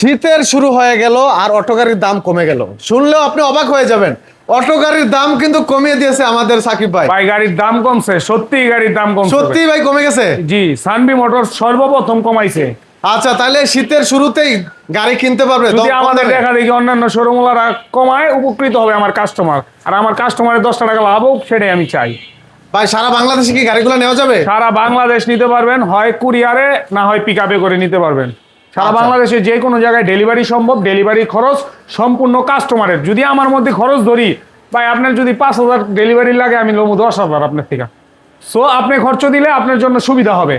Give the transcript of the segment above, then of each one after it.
শীতের শুরু হয়ে গেল আর অটো গাড়ির দাম কমে গেল। শুনলেও আপনি অবাক হয়ে যাবেন। অটো গাড়ির দাম কিন্তু কমিয়ে দিয়েছে আমাদের সাকিব ভাই। ভাই গাড়ির দাম কমছে সত্যি গাড়ির দাম কমছে। সত্যি ভাই কমে গেছে? জি সানবি মোটর সর্বপ্রথম কমাইছে। আচ্ছা তাহলে শীতের শুরুতেই গাড়ি কিনতে পারবে। যদি আমাদের দেখা দেখি অন্যান্য শোরুমওয়ালারা কমায় উপকৃত হবে আমার কাস্টমার আর আমার কাস্টমারের দশটা টাকা লাভ হোক সেটাই আমি চাই। ভাই সারা বাংলাদেশে কি গাড়িগুলো নেওয়া যাবে? সারা বাংলাদেশ নিতে পারবেন হয় কুরিয়ারে না হয় পিক করে নিতে পারবেন। সারা আচ্ছা। বাংলাদেশে যে কোনো জায়গায় ডেলিভারি সম্ভব ডেলিভারি খরচ সম্পূর্ণ কাস্টমারের যদি আমার মধ্যে খরচ ধরি ভাই আপনার যদি পাঁচ হাজার ডেলিভারি লাগে আমি নেব দশ হাজার আপনার থেকে। সো আপনি খরচ দিলে আপনার জন্য সুবিধা হবে।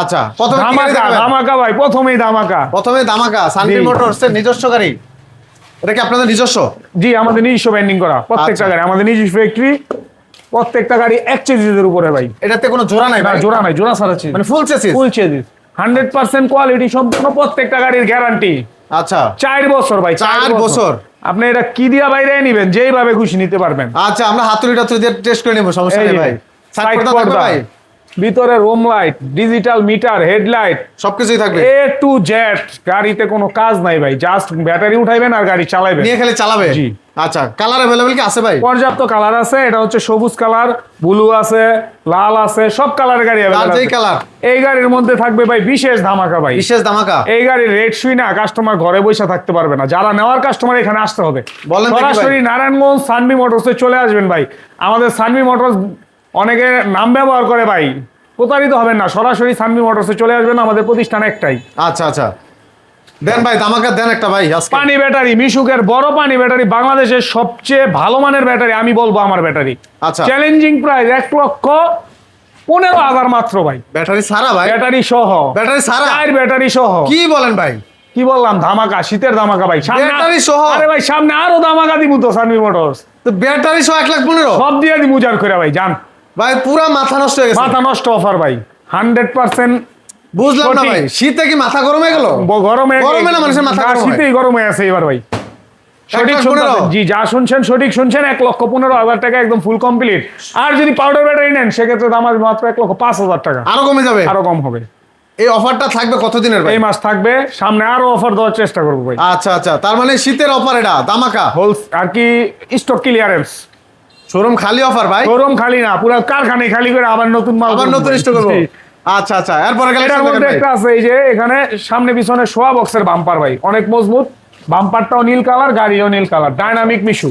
আচ্ছা প্রথমে ধামাকা ধামাকা ভাই প্রথমেই ধামাকা। প্রথমে দামাকা সানভি মোটরস এর নিজস্ব গাড়ি? এটা কি আপনাদের নিজস্ব? জি আমাদের নিজস্ব ব্যান্ডিং করা প্রত্যেকটা আচ্ছা। গাড়ি আমাদের নিজস্ব ফ্যাক্টরি প্রত্যেকটা গাড়ি এক চেজিসের উপরে ভাই। এটাতে কোনো জোড়া নাই ভাই? জোড়া নাই জোড়া ছাড়া মানে full chassis full chassis hundred percent quality সম্পূর্ণ প্রত্যেকটা গাড়ির গ্যারান্টি। আচ্ছা। চার বছর ভাই চার বছর। আপনি এটা কি দিয়া বাইরে নিবেন? যেইভাবে খুশি নিতে পারবেন। আচ্ছা আমরা হাতুড়ি টাতুড়ি দিয়ে টেস্ট করে নেব সমস্যা নেই ভাই। সাইড পর্দা, ভাই? ভিতরে room light digital meter headlight সবকিছুই থাকবে। এ টু জেড গাড়িতে কোনো কাজ নাই ভাই জাস্ট ব্যাটারি উঠাইবেন আর গাড়ি চালাবেন নিয়ে খালি চালাবে? জি। আচ্ছা কালার অ্যাভেলেবল কি আছে ভাই? পর্যাপ্ত কালার আছে এটা হচ্ছে সবুজ কালার ব্লু আছে লাল আছে সব কালারের গাড়ি আর আছে। কালার এই গাড়ির মধ্যে থাকবে ভাই বিশেষ ধামাকা ভাই। বিশেষ ধামাকা। এই গাড়ির রেট শুই না কাস্টমার ঘরে বসে থাকতে পারবে না। যারা নেওয়ার কাস্টমার এখানে আসতে হবে। বলেন। সরাসরি নারায়ণগঞ্জ সানবি মোটরসে চলে আসবেন ভাই। আমাদের সানবি মোটরস অনেকে নাম ব্যবহার করে ভাই প্রতারিত হবেন না সরাসরি সানবি মোটরসে চলে আসবেন আমাদের প্রতিষ্ঠান একটাই। আচ্ছা আচ্ছা। দেন ভাই দামাকা দেন একটা ভাই আজকে। পানি ব্যাটারি মিশুকের বড় পানি ব্যাটারি বাংলাদেশের সবচেয়ে ভালো মানের ব্যাটারি আমি বলব আমার ব্যাটারি। আচ্ছা। চ্যালেঞ্জিং প্রাইস এক লক্ষ পনেরো হাজার মাত্র ভাই। ব্যাটারি সারা ভাই? ব্যাটারি সহ। ব্যাটারি সারা? চার ব্যাটারি সহ। কি বলেন ভাই? কি বললাম ধামাকা শীতের ধামাকা ভাই সামনে ব্যাটারি সহ? আরে ভাই সামনে আরও ধামাকা দিমু তো সানবি মোটরস। তো ব্যাটারি সহ এক লাখ পনেরো? সব দিয়ে দিমু যার করে ভাই জান ভাই পুরা মাথা নষ্ট হয়ে গেছে। মাথা নষ্ট অফার ভাই। হান্ড্রেড পার্সেন্ট বুঝলাম না ভাই শীতে কি মাথা গরম হয়ে গেল? গরমে গরমে না মানুষের মাথা গরম। শীতেই গরম হয়ে আছে এবার ভাই। সঠিক জি যা শুনছেন সঠিক শুনছেন এক লক্ষ পনেরো হাজার টাকা একদম ফুল কমপ্লিট আর যদি পাউডার ব্যাটারি নেন সেক্ষেত্রে দাম আসবে মাত্র এক লক্ষ পাঁচ হাজার টাকা। আরও কমে যাবে? আরও কম হবে। এই অফারটা থাকবে কতদিনের ভাই? এই মাস থাকবে। সামনে আরও অফার দেওয়ার চেষ্টা করব ভাই। আচ্ছা আচ্ছা। তার মানে শীতের অফার এটা দামাকা। হোলস আর কি স্টক ক্লিয়ারেন্স শোরুম খালি অফার ভাই? শোরুম খালি না পুরো কারখানায় খালি করে আবার নতুন মাল আবার নতুন। স্টক করব। আচ্ছা আচ্ছা এরপরে গেলে এটার মধ্যে একটা আছে এই যে এখানে সামনে পিছনে সোয়া বক্সের বাম্পার ভাই অনেক মজবুত। বাম্পারটাও নীল কালার গাড়িও নীল কালার ডাইনামিক মিশু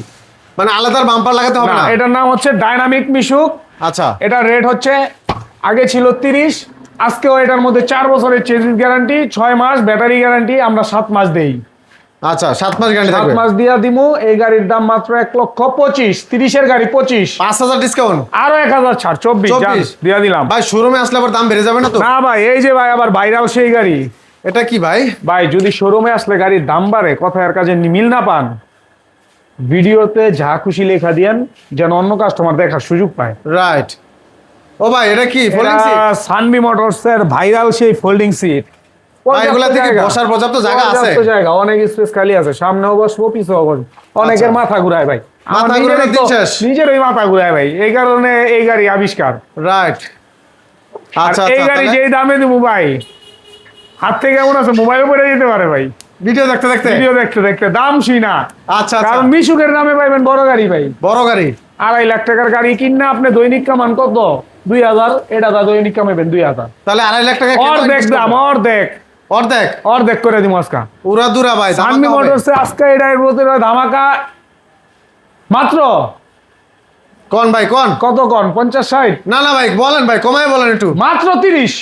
মানে আলাদা বাম্পার লাগাতে হবে না এটার নাম হচ্ছে ডাইনামিক মিশুক আচ্ছা। এটার রেট হচ্ছে আগে ছিল তিরিশ আজকেও এটার মধ্যে চার বছরের চেঞ্জ গ্যারান্টি ছয় মাস ব্যাটারি গ্যারান্টি আমরা সাত মাস দেই। আচ্ছা সাত মাস গ্যারান্টি সাত থাকবে। মাস দিয়া দিমু এই গাড়ির দাম মাত্র এক লক্ষ পঁচিশ তিরিশের গাড়ি পঁচিশ। পাঁচ হাজার ডিসকাউন্ট আরও এক হাজার ছাড় চব্বিশ যান, 24 দিয়া দিলাম। ভাই শোরুমে আসলে আবার দাম বেড়ে যাবে না তো? না ভাই এই যে ভাই আবার ভাইরাল সেই গাড়ি। এটা কি ভাই? ভাই যদি শোরুমে আসলে গাড়ির দাম বাড়ে কথার কাজে মিল না পান ভিডিওতে যা খুশি লেখা দিয়েন যেন অন্য কাস্টমার দেখার সুযোগ পায়। রাইট ও ভাই এটা কি ফোল্ডিং সিট সানবি মোটরস এর ভাইরাল সেই ফোল্ডিং সিট বসার পর্যাপ্ত জায়গা আছে? জায়গা অনেক স্পেস খালি আছে সামনেও বসবো পিছেও বসবো। অনেকের আচ্ছা। মাথা ঘুরায় ভাই। শেষ। নিজেরই মাথা ঘুরায় ভাই এই কারণে এই গাড়ি আবিষ্কার। রাইট আচ্ছা এই আচ্ছা গাড়ি যেই দামে দিব ভাই হাত থেকে কেমন আছে মোবাইল যেতে পারে ভাই। ভিডিও দেখতে দেখতে? ভিডিও দেখতে দেখতে দাম শুই না। আচ্ছা আচ্ছা। কারণ মিশুকের দামে পাইবেন বড় গাড়ি ভাই। বড় গাড়ি? আড়াই লাখ টাকার গাড়ি কিনা আপনি দৈনিক কামান কত? দুই হাজার এটা দৈনিক কামাইবেন দুই হাজার। তাহলে আড়াই লাখ টাকা অর্ধেক দাম অর্ধেক। অর্ধেক? অর্ধেক করে দিব আজকা। উড়া দুরা ভাই সানবি মোটরসে আজকে এটা এর প্রতি ধামাকা। মাত্র? কোন ভাই কোন? কত কন? পঞ্চাশ ষাট? না না ভাই বলেন ভাই কমায় বলেন একটু। মাত্র তিরিশ।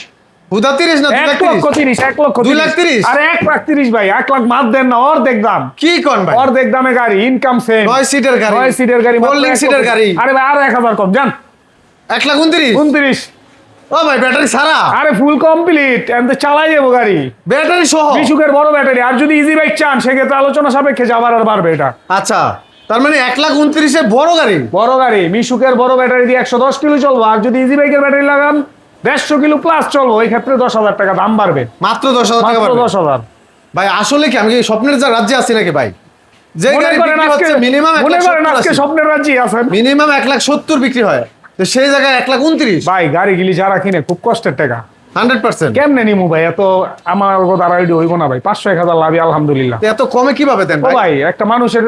হুদা তিরিশ না এক লক্ষ তিরিশ? এক লক্ষ দুই লাখ তিরিশ? আরে এক লাখ তিরিশ ভাই এক লাখ মাত দেন না অর্ধেক দাম। কি কোন ভাই? অর্ধেক দামে গাড়ি ইনকাম সেম নয় সিটের গাড়ি। নয় সিটের গাড়ি ফোল্ডিং সিটের গাড়ি। আরে ভাই আরও এক হাজার কম জান। এক লাখ উনত্রিশ? উনত্রিশ। ও ভাই ব্যাটারি সারা? আরে ফুল কমপ্লিট আমি চালাই যাব গাড়ি। ব্যাটারি সহ? বিশুকের বড় ব্যাটারি আর যদি ইজি বাইক চান সেক্ষেত্রে আলোচনা সাপেক্ষে যাবার আর বাড়বে এটা। আচ্ছা তার মানে এক লাখ উনত্রিশে বড় গাড়ি? বড় গাড়ি মিশুকের বড় ব্যাটারি দিয়ে একশো দশ কিলো চলবো আর যদি ইজি বাইকের ব্যাটারি লাগান দেড়শো কিলো প্লাস চলবো ওই ক্ষেত্রে দশ হাজার টাকা দাম বাড়বে। মাত্র দশ হাজার টাকা দশ হাজার। ভাই আসলে কি আমি স্বপ্নের যা রাজ্যে আছি নাকি ভাই? যে গাড়ি বিক্রি হচ্ছে মিনিমাম মনে করেন আজকে স্বপ্নের রাজ্যে আছেন। মিনিমাম এক লাখ সত্তর বিক্রি হয়। তো সেই জায়গায় এক লাখ উনত্রিশ। ভাই গাড়ি গিলি যারা কিনে খুব কষ্টের টাকা। Hundred percent. কেমনে নিমু ভাই? এত আমার আইডি হইব না ভাই। পাঁচশো এক হাজার লাভই আলহামদুলিল্লাহ। এত কমে কীভাবে দেন ভাই? ভাই একটা মানুষের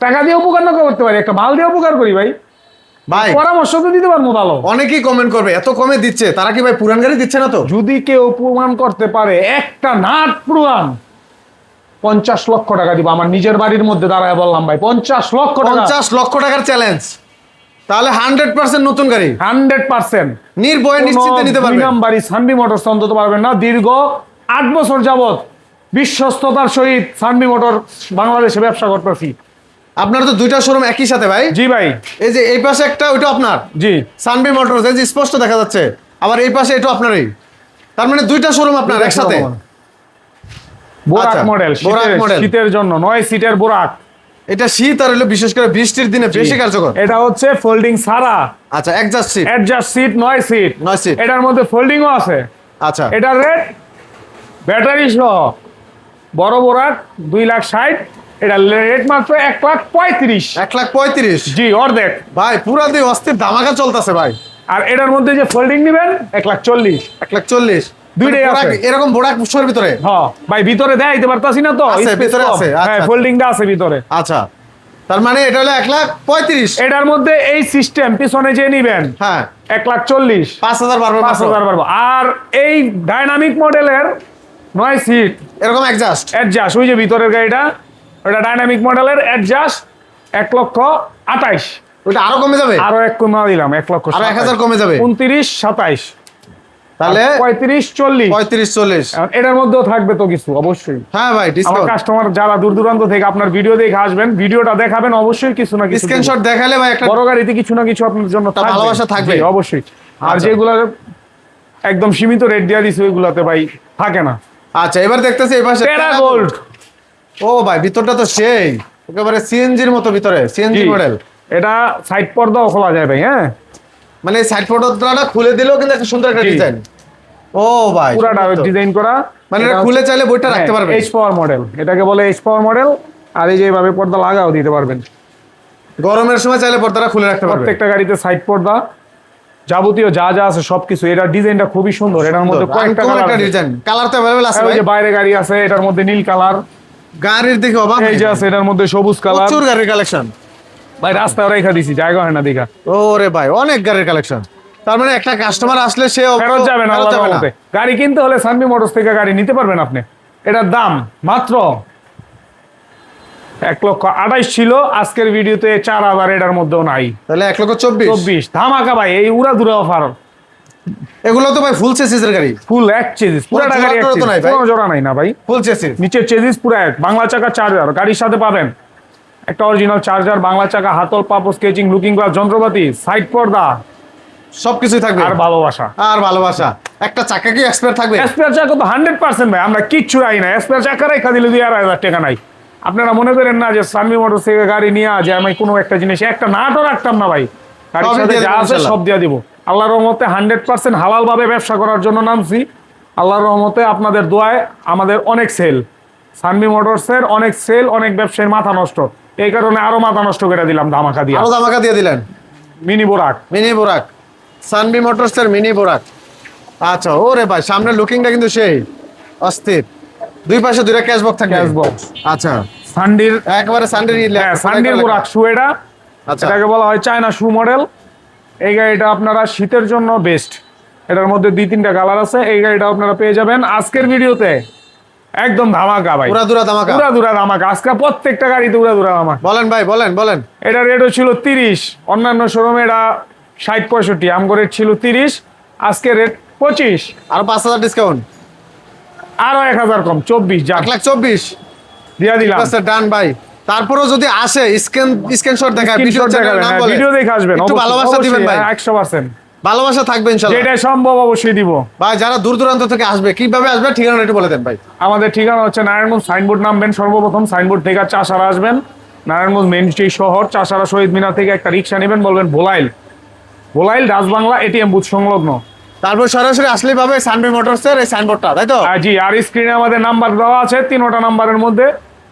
টাকা দিয়ে উপকার না করতে পারি একটা মাল দিয়ে উপকার করি ভাই। ভাই। পরামর্শ তো দিতে পারব ভালো। অনেকেই কমেন্ট করবে এত কমে দিচ্ছে তারা কি ভাই পুরান গাড়ি দিচ্ছে না তো? যদি কেউ প্রমাণ করতে পারে একটা নাট প্রমাণ পঞ্চাশ লক্ষ টাকা দিব। আমার নিজের বাড়ির মধ্যে দাঁড়ায় বললাম ভাই পঞ্চাশ লক্ষ টাকা। পঞ্চাশ লক্ষ টাকার চ্যালেঞ্জ তাহলে হান্ড্রেড পার্সেন্ট নতুন গাড়ি। Hundred percent. নির্ভয়ে নিশ্চিন্তে নিতে পারবে। বাড়ি সানবি মোটরস অন্তত পারবেন না। দীর্ঘ আট বছর যাবত বিশ্বস্ততার সহিত সানবি মোটর বাংলাদেশে ব্যবসা করতেছি। আপনার তো দুইটা শোরুম একই সাথে ভাই। জি ভাই। এই যে এই পাশে একটা ওইটা আপনার। জি। সানবি মোটরস এই যে স্পষ্ট দেখা যাচ্ছে। আবার এই পাশে এটা আপনারই। তার মানে দুইটা শোরুম আপনার একসাথে। বোরাক আচ্ছা, মডেল model। শীতের জন্য। নয় সিটের বোরাক। এটা শীত আর হলো বিশেষ করে বৃষ্টির দিনে বেশি কার্যকর। এটা হচ্ছে ফোল্ডিং সারা। আচ্ছা একজাস্ট শীত অ্যাডজাস্ট সিট নয় সিট নয় সিট এটার মধ্যে ফোল্ডিংও আছে। আচ্ছা। এটার রেট ব্যাটারি সহ বড় বোরাক দুই লাখ ষাট এটা রেট মাত্র এক লাখ পঁয়ত্রিশ। এক লাখ পঁয়ত্রিশ? জি অর্ধেক। ভাই পুরা দিয়ে অস্থির ধামাকা চলতেছে ভাই। আর এটার মধ্যে যে ফোল্ডিং নেবেন এক লাখ চল্লিশ। এক লাখ চল্লিশ। দুইটাই মানে আছে। এরকম বোরাক শোর ভিতরে? হ্যাঁ ভাই ভিতরে দেখাইতে পারতাছি না তো ভিতরে আছে, আচ্ছা। হ্যাঁ ফোল্ডিংটা আছে ভিতরে। আচ্ছা তার মানে এটা হলো এক লাখ পঁয়ত্রিশ। এটার মধ্যে এই সিস্টেম পিছনে যে নিবেন হ্যাঁ। এক লাখ চল্লিশ। পাঁচ হাজার পাঁচ হাজার আর এই ডাইনামিক মডেলের নয় সিট এরকম অ্যাডজাস্ট অ্যাডজাস্ট ওই যে ভিতরের গাড়িটা ওটা ডাইনামিক মডেলের অ্যাডজাস্ট এক লক্ষ আঠাইশ। ওইটা আরও কমে যাবে? আরও এক কমা দিলাম এক লক্ষ আরও এক হাজার কমে যাবে? উনত্রিশ সাতাইশ। তাহলে পঁয়ত্রিশ চল্লিশ। পঁয়ত্রিশ চল্লিশ। এখন এটার মধ্যেও থাকবে তো কিছু অবশ্যই। হ্যাঁ ভাই ডিসকাউন্ট কাস্টমার যারা দূর দূরান্ত থেকে আপনার ভিডিও দেখে আসবেন ভিডিওটা দেখাবেন অবশ্যই কিছু না কিছু। স্ক্রিনশট দেখালে ভাই একটা বড় গাড়িতে কিছু না কিছু আপনার জন্য থাকবে। ভালোবাসা থাকবে। অবশ্যই। আর আচ্ছা। যেগুলো একদম সীমিত রেট দিয়ে দিছে ওইগুলাতে ভাই থাকে না। আচ্ছা এবার দেখতেছি এই পাশে টেরা গোল্ড ও ভাই ভিতরটা তো সেই। একেবারে সিএনজির মতো ভিতরে সিএনজি মডেল এটা সাইড পর্দাও খোলা যায় ভাই হ্যাঁ? মানে সাইড ফটোটা খুলে দিলেও কিন্তু একটা সুন্দর একটা ডিজাইন ও ভাই পুরাটা ডিজাইন করা। মানে এটা খুলে চাইলে বইটা রাখতে পারবে এইচ পাওয়ার মডেল এটাকে বলে এইচ পাওয়ার মডেল আর এই যে এইভাবে পর্দা লাগাও দিতে পারবেন। গরমের সময় চাইলে পর্দাটা খুলে রাখতে পারবে প্রত্যেকটা গাড়িতে সাইড পর্দা। যাবতীয় যা যা আছে সবকিছু। এটার ডিজাইনটা খুবই সুন্দর। এটার মধ্যে কয়েকটা কালার একটা ডিজাইন কালার তো অ্যাভেলেবল আছে ওই যে বাইরে গাড়ি আছে এটার মধ্যে নীল কালার গাড়ির দেখে অবাক এই যে আছে এটার মধ্যে সবুজ কালার প্রচুর গাড়ির কালেকশন ভাই রাস্তায় রেখা দিছি জায়গা হয় না দেখা ওরে ভাই অনেক গাড়ির কালেকশন তার মানে একটা কাস্টমার আসলে সে ফেরত যাবে না। গাড়ি কিনতে হলে সানবি মোটরস থেকে গাড়ি নিতে পারবেন আপনি। এটার দাম মাত্র এক লক্ষ আঠাইশ ছিল আজকের ভিডিওতে চার হাজার এটার মধ্যেও নাই। তাহলে এক লক্ষ চব্বিশ। চব্বিশ। ধামাকা ভাই এই উড়া দুরা অফার এগুলো তো ভাই ফুল চেসিসের গাড়ি। ফুল এক চেজিস পুরো গাড়ি এক নাই কোনো জোড়া নাই না ভাই। ফুল চেসিস নিচের চেজিস পুরো এক বাংলা চাকা চার্জার গাড়ির সাথে পাবেন। একটা অরিজিনাল চার্জার বাংলা চাকা হাতল পাপ স্কেচিং লুকিং গ্লাস যন্ত্রপাতি সাইড পর্দা। সবকিছুই থাকবে। আর ভালোবাসা। আর ভালোবাসা। একটা চাকা কি এক্সপায়ার থাকবে? স্পেয়ার চাকা তো হান্ড্রেড পার্সেন্ট ভাই আমরা কিচ্ছু রাই না। স্পেয়ার চাকা রেখা দিলে দুই আড়াই হাজার টাকা নাই। আপনারা মনে করেন না যে সানমি মোটর থেকে গাড়ি নিয়ে যে আমি কোনো একটা জিনিস একটা নাটও রাখতাম না ভাই। গাড়ির সাথে যা আছে সব দিয়ে দিব। আল্লাহর রহমতে হান্ড্রেড পার্সেন্ট হালাল ভাবে ব্যবসা করার জন্য নামছি। আল্লাহর রহমতে আপনাদের দোয়ায় আমাদের অনেক সেল সানমি মোটরসের অনেক সেল অনেক ব্যবসায়ীর মাথা নষ্ট। এই কারণে আরও মাথা নষ্ট করে দিলাম ধামাকা দিয়ে। আরও দামাকা দিয়ে দিলেন? Mini Borak. Mini Borak. Sanbi Motors এর মিনি বোরাক। আচ্ছা ওরে ভাই সামনে লুকিংটা কিন্তু সেই অস্থির। দুই পাশে দুইটা ক্যাশ বক্স থাকবে। Cash box। আচ্ছা। সান্ডির একবারে সানডে হ্যাঁ সান্ডির বোরাক শু এটা আচ্ছা। এটাকে বলা হয় চায়না শু মডেল। এই গাড়িটা আপনারা শীতের জন্য বেস্ট এটার মধ্যে দুই তিনটা কালার আছে। এই গাড়িটা আপনারা পেয়ে যাবেন। আজকের ভিডিওতে একদম ধামাকা ভাই। পুরা দুরা দামাকা উড়া দুরা ধামাকা। আজকে প্রত্যেকটা গাড়িতে উড়া দুরা ধামাকা। বলেন ভাই বলেন বলেন। এটা রেটও ছিল তিরিশ অন্যান্য শোরুমে এটা ষাট পঁয়ষট্টি আমগো রেট ছিল তিরিশ আজকে রেট পঁচিশ। আর পাঁচ হাজার ডিসকাউন্ট আরও এক হাজার কম চব্বিশ এক লাখ চব্বিশ। দিয়া দিলাম। ডান ভাই। তারপরেও যদি আসে স্ক্যান স্ক্রিনশট দেখায় ভিডিও হ্যাঁ, দেখে আসবেন একটু ভালোবাসা দিবেন ভাই। হ্যাঁ, একশো পার্সেন্ট। ভালোবাসা থাকবে ইনশাআল্লাহ। যেটা সম্ভব অবশ্যই দিব। ভাই যারা দূর দূরান্ত থেকে আসবে কীভাবে আসবে ঠিকানা একটু বলে দেন ভাই। আমাদের ঠিকানা হচ্ছে নারায়ণগঞ্জ সাইনবোর্ড নামবেন সর্বপ্রথম সাইনবোর্ড থেকে চাষারা আসবেন। নারায়ণগঞ্জ মেন স্ট্রিট শহর চাষারা শহীদ মিনার থেকে একটা রিক্সা নেবেন বলবেন ভোলাইল। ভোলাইল রাজবাংলা এটিএম বুথ সংলগ্ন। তারপর সরাসরি আসলেই পাবে সানবি মোটরসের এই সাইনবোর্ডটা তাই তো? আর জি আর স্ক্রিনে আমাদের নাম্বার দেওয়া আছে তিনোটা নাম্বারের মধ্যে।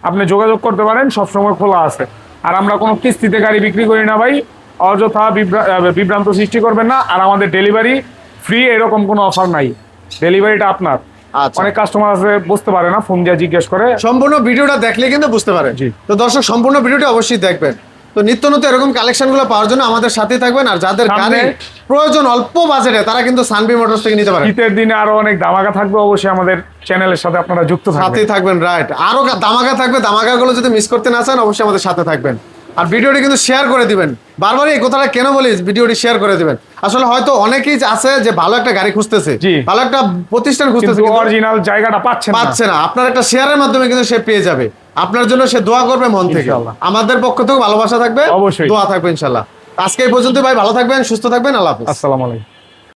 আপনি যোগাযোগ করতে পারেন সবসময় খোলা আছে। আর আমরা কোনো কিস্তিতে গাড়ি বিক্রি করি না ভাই। অযথা বিভ্রা- বিভ্রান্ত সৃষ্টি করবেন না আর আমাদের ডেলিভারি ফ্রি এরকম কোনো অফার নাই। ডেলিভারিটা আপনার। আচ্ছা। অনেক কাস্টমার আছে বুঝতে পারে না ফোন দিয়ে জিজ্ঞেস করে। সম্পূর্ণ ভিডিওটা দেখলে কিন্তু বুঝতে পারেন তো দর্শক সম্পূর্ণ ভিডিওটি অবশ্যই দেখবেন। তো নিত্য নতুন এরকম কালেকশনগুলো পাওয়ার জন্য আমাদের সাথে থাকবেন আর যাদের গাড়ি প্রয়োজন অল্প বাজেটে তারা কিন্তু সানবি মোটরস থেকে নিতে পারেন। শীতের দিনে আরও অনেক দামাকা থাকবে অবশ্যই আমাদের চ্যানেলের সাথে আপনারা যুক্ত থাকবেন। সাথেই থাকবেন রাইট আরও দামাকা থাকবে দামাকা গুলো যদি মিস করতে না চান অবশ্যই আমাদের সাথে থাকবেন। আর ভিডিওটি কিন্তু শেয়ার করে দিবেন। বারবার এই কথাটা কেন বলিস ভিডিওটি শেয়ার করে দিবেন। আসলে হয়তো অনেকেই আছে যে ভালো একটা গাড়ি খুঁজতেছে। ভালো একটা প্রতিষ্ঠান খুঁজতেছে অরিজিনাল জায়গাটা পাচ্ছে না। পাচ্ছে না। আপনার একটা শেয়ারের মাধ্যমে কিন্তু সে পেয়ে যাবে। আপনার জন্য সে দোয়া করবে মন থেকে। ইনশাআল্লাহ। আমাদের পক্ষ থেকে ভালোবাসা থাকবে। অবশ্যই। দোয়া থাকবে ইনশাল্লাহ আজকে এই পর্যন্ত ভাই ভালো থাকবেন সুস্থ থাকবেন আল্লাহ হাফেজ। আসসালামু আলাইকুম।